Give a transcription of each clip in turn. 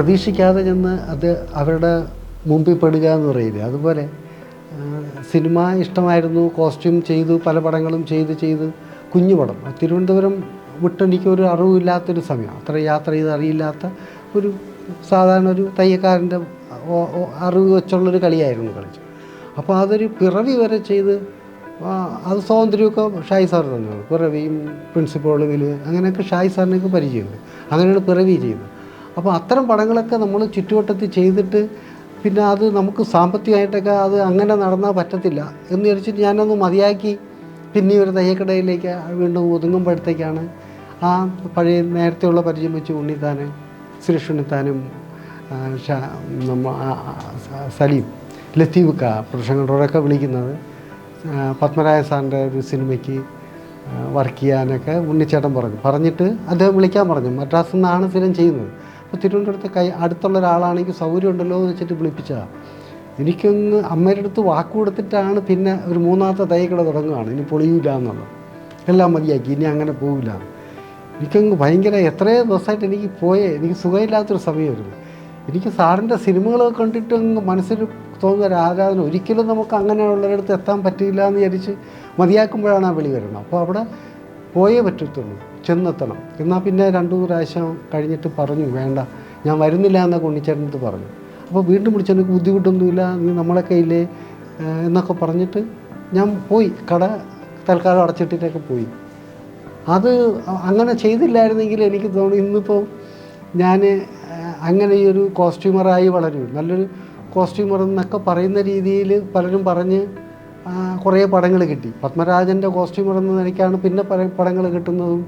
പ്രതീക്ഷിക്കാതെ ചെന്ന് അത് അവരുടെ മുമ്പിൽ പെടുക എന്ന് പറയില്ലേ? അതുപോലെ സിനിമ ഇഷ്ടമായിരുന്നു കോസ്റ്റ്യൂം ചെയ്തു പല പടങ്ങളും ചെയ്ത് ചെയ്ത് കുഞ്ഞു പടം. തിരുവനന്തപുരം വിട്ടെനിക്ക് ഒരു അറിവില്ലാത്തൊരു സമയം. അത്ര യാത്ര ചെയ്ത് അറിയില്ലാത്ത ഒരു സാധാരണ ഒരു തയ്യക്കാരന്റെ അറിവ് വെച്ചുള്ളൊരു കളിയായിരുന്നു കളിച്ചു അപ്പോൾ അതൊരു പിറവി വരെ ചെയ്ത് അത് സ്വാതന്ത്ര്യമൊക്കെ ഷായി സാർ തന്നെയാണ്. പിറവിയും പ്രിൻസിപ്പളുകൾ അങ്ങനെയൊക്കെ ഷായി സാറിനൊക്കെ പരിചയമുണ്ട്. അങ്ങനെയാണ് പിറവി ചെയ്യുന്നത് അപ്പോൾ അത്തരം പടങ്ങളൊക്കെ നമ്മൾ ചുറ്റുവട്ടത്തിൽ ചെയ്തിട്ട് പിന്നെ അത് നമുക്ക് സാമ്പത്തികമായിട്ടൊക്കെ അത് അങ്ങനെ നടന്നാൽ പറ്റത്തില്ല എന്ന് വിചാരിച്ചിട്ട് ഞാനൊന്ന് മതിയാക്കി പിന്നെ ഒരു തയ്യക്കടയിലേക്ക് വീണ്ടും ഒതുങ്ങുമ്പോഴത്തേക്കാണ് ആ പഴയ നേരത്തെയുള്ള പരിചയം വെച്ച് ഉണ്ണിത്താനും നമ്മ സലീം ലത്തീഫ് ക കൺട്രോളൊക്കെ വിളിക്കുന്നത്. പത്മരായ സാറിന്റെ ഒരു സിനിമയ്ക്ക് വർക്ക് ചെയ്യാനൊക്കെ ഉണ്ണിച്ചേട്ടൻ പറഞ്ഞു. പറഞ്ഞിട്ട് അദ്ദേഹം വിളിക്കാൻ പറഞ്ഞു. മദ്രാസിൽ നിന്നാണ് സ്ഥിരം ചെയ്യുന്നത്. അപ്പോൾ തിരുവനന്തപുരത്ത് കൈ അടുത്തുള്ള ഒരാളാണെങ്കിൽ സൗകര്യം ഉണ്ടല്ലോ എന്ന് വെച്ചിട്ട് വിളിപ്പിച്ചതാണ് എനിക്കൊന്ന് അമ്മയുടെ അടുത്ത് വാക്ക് കൊടുത്തിട്ടാണ് പിന്നെ ഒരു മൂന്നാമത്തെ തൈക്കട തുടങ്ങുകയാണ് ഇനി പൊളിയില്ല എന്നുള്ളത്. എല്ലാം മതിയാക്കി. ഇനി അങ്ങനെ പോവില്ല. എനിക്കങ്ങ് ഭയങ്കര എത്രയോ ദിവസമായിട്ട് എനിക്ക് പോയേ എനിക്ക് സുഖമില്ലാത്തൊരു സമയമായിരുന്നു. എനിക്ക് സാറിന്റെ സിനിമകളൊക്കെ കണ്ടിട്ട് അങ്ങ് മനസ്സിൽ തോന്നുന്ന ഒരു ആരാധന ഒരിക്കലും നമുക്ക് അങ്ങനെയുള്ളൊരിടത്ത് എത്താൻ പറ്റില്ല എന്ന് വിചാരിച്ച് മതിയാക്കുമ്പോഴാണ് ആ വിളി വരുന്നത്. അപ്പോൾ അവിടെ പോയേ പറ്റത്തുള്ളൂ. ചെന്നെത്തണം. എന്നാൽ പിന്നെ രണ്ടു പ്രാവശ്യം കഴിഞ്ഞിട്ട് പറഞ്ഞു വേണ്ട ഞാൻ വരുന്നില്ല എന്നൊക്കെ ഉണ്ണിച്ചേട്ടനടുത്ത് പറഞ്ഞു. അപ്പോൾ വീണ്ടും വിളിച്ചു എനിക്ക് ബുദ്ധിമുട്ടൊന്നുമില്ല നീ നമ്മളെ കയ്യിലേ എന്നൊക്കെ പറഞ്ഞിട്ട് ഞാൻ പോയി. കട തൽക്കാലം അടച്ചിട്ടിട്ടൊക്കെ പോയി. അത് അങ്ങനെ ചെയ്തില്ലായിരുന്നെങ്കിൽ എനിക്ക് തോന്നി ഇന്നിപ്പോൾ ഞാൻ അങ്ങനെ ഈ ഒരു കോസ്റ്റ്യൂമറായി വളരും. നല്ലൊരു കോസ്റ്റ്യൂമർ എന്നൊക്കെ പറയുന്ന രീതിയിൽ പലരും പറഞ്ഞ് കുറേ പടങ്ങൾ കിട്ടി. പത്മരാജന്റെ കോസ്റ്റ്യൂമർ എന്ന നിലയ്ക്കാണ് പിന്നെ പല പടങ്ങൾ കിട്ടുന്നതും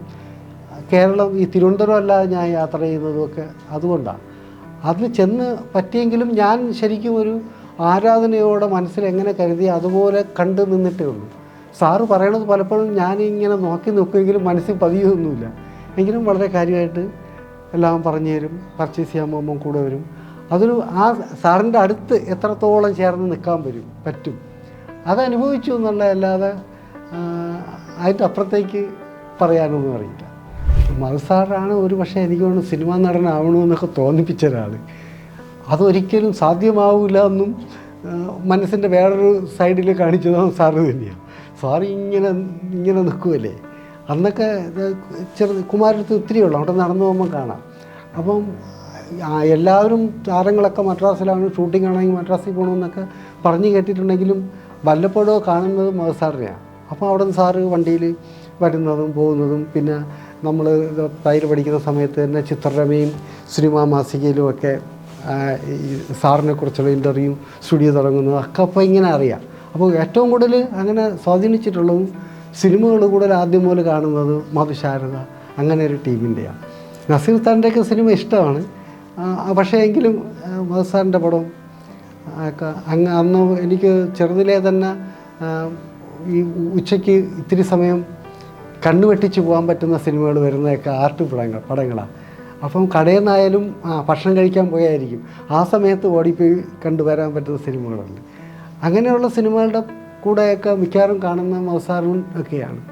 കേരളം ഈ തിരുവനന്തപുരം അല്ലാതെ ഞാൻ യാത്ര ചെയ്യുന്നതും ഒക്കെ അതുകൊണ്ടാണ്. അതിൽ ചെന്ന് പറ്റിയെങ്കിലും ഞാൻ ശരിക്കും ഒരു ആരാധനയോടെ മനസ്സിൽ എങ്ങനെ കരുതി അതുപോലെ കണ്ടു നിന്നിട്ടേ ഉള്ളൂ. സാറ് പറയണത് പലപ്പോഴും ഞാനിങ്ങനെ നോക്കി നോക്കുമെങ്കിലും മനസ്സിൽ പതിയൊന്നുമില്ല. എങ്കിലും വളരെ കാര്യമായിട്ട് എല്ലാം പറഞ്ഞു തരും പർച്ചേസ് ചെയ്യാൻ പോകുമ്പം കൂടെ വരും. അതൊരു ആ സാറിന്റെ അടുത്ത് എത്രത്തോളം ചേർന്ന് നിൽക്കാൻ വരും പറ്റും? അത് എന്നുള്ളതല്ലാതെ അതിന്റെ അപ്പുറത്തേക്ക് പറയാനൊന്നും അറിയില്ല. മറുസാറാണ് ഒരു പക്ഷേ എനിക്ക് തോന്നുന്നു സിനിമാ നടനാവണമെന്നൊക്കെ തോന്നിപ്പിച്ച ഒരാൾ അതൊരിക്കലും സാധ്യമാവില്ല എന്നും മനസ്സിന്റെ വേറൊരു സൈഡിൽ കാണിച്ചതും സാറ് തന്നെയാണ് സാറ് ഇങ്ങനെ ഇങ്ങനെ നിൽക്കുമല്ലേ അന്നൊക്കെ ചെറു കുമാരത്ത് ഒത്തിരി ഉള്ളു. അവിടെ നടന്നു പോകുമ്പോൾ കാണാം. അപ്പം എല്ലാവരും താരങ്ങളൊക്കെ മദ്രാസിലാണ് ഷൂട്ടിംഗ് ആണെങ്കിൽ മദ്രാസിൽ പോകണമെന്നൊക്കെ പറഞ്ഞു കേട്ടിട്ടുണ്ടെങ്കിലും വല്ലപ്പോഴോ കാണുന്നത് മധുസാറിനെയാണ് അപ്പോൾ അവിടെ നിന്ന് സാറ് വണ്ടിയിൽ വരുന്നതും പോകുന്നതും പിന്നെ നമ്മൾ തൈര് പഠിക്കുന്ന സമയത്ത് തന്നെ ചിത്രരമയും സിനിമാ മാസികയിലും ഒക്കെ സാറിനെ കുറിച്ചുള്ള ഇന്റർവ്യൂ സ്റ്റുഡിയോ തുടങ്ങുന്നതും ഒക്കെ അപ്പോൾ ഇങ്ങനെ അറിയാം. അപ്പോൾ ഏറ്റവും കൂടുതൽ അങ്ങനെ സ്വാധീനിച്ചിട്ടുള്ളതും സിനിമകൾ കൂടുതൽ ആദ്യം മുതൽ കാണുന്നത് മധുശാരദ അങ്ങനെ ഒരു ടീമിന്റെയാണ് നസീർ സാറിന്റെയൊക്കെ സിനിമ ഇഷ്ടമാണ്. പക്ഷേ എങ്കിലും മധുസാറിന്റെ മധു സാറിന്റെ പടം അങ്ങ് അന്ന് എനിക്ക് ചെറുതിലേ തന്നെ ഈ ഉച്ചയ്ക്ക് ഇത്തിരി സമയം കണ്ണു വെട്ടിച്ച് പോകാൻ പറ്റുന്ന സിനിമകൾ വരുന്നതൊക്കെ ആർട്ട് പടങ്ങൾ പടങ്ങളാണ് അപ്പം കടയിൽ നിന്നായാലും ആ ഭക്ഷണം കഴിക്കാൻ പോയായിരിക്കും. ആ സമയത്ത് ഓടിപ്പോയി കണ്ടുവരാൻ പറ്റുന്ന സിനിമകളുണ്ട്. അങ്ങനെയുള്ള സിനിമകളുടെ കൂടെയൊക്കെ മിക്കവാറും കാണുന്ന അവസാനവും ഒക്കെയാണ്.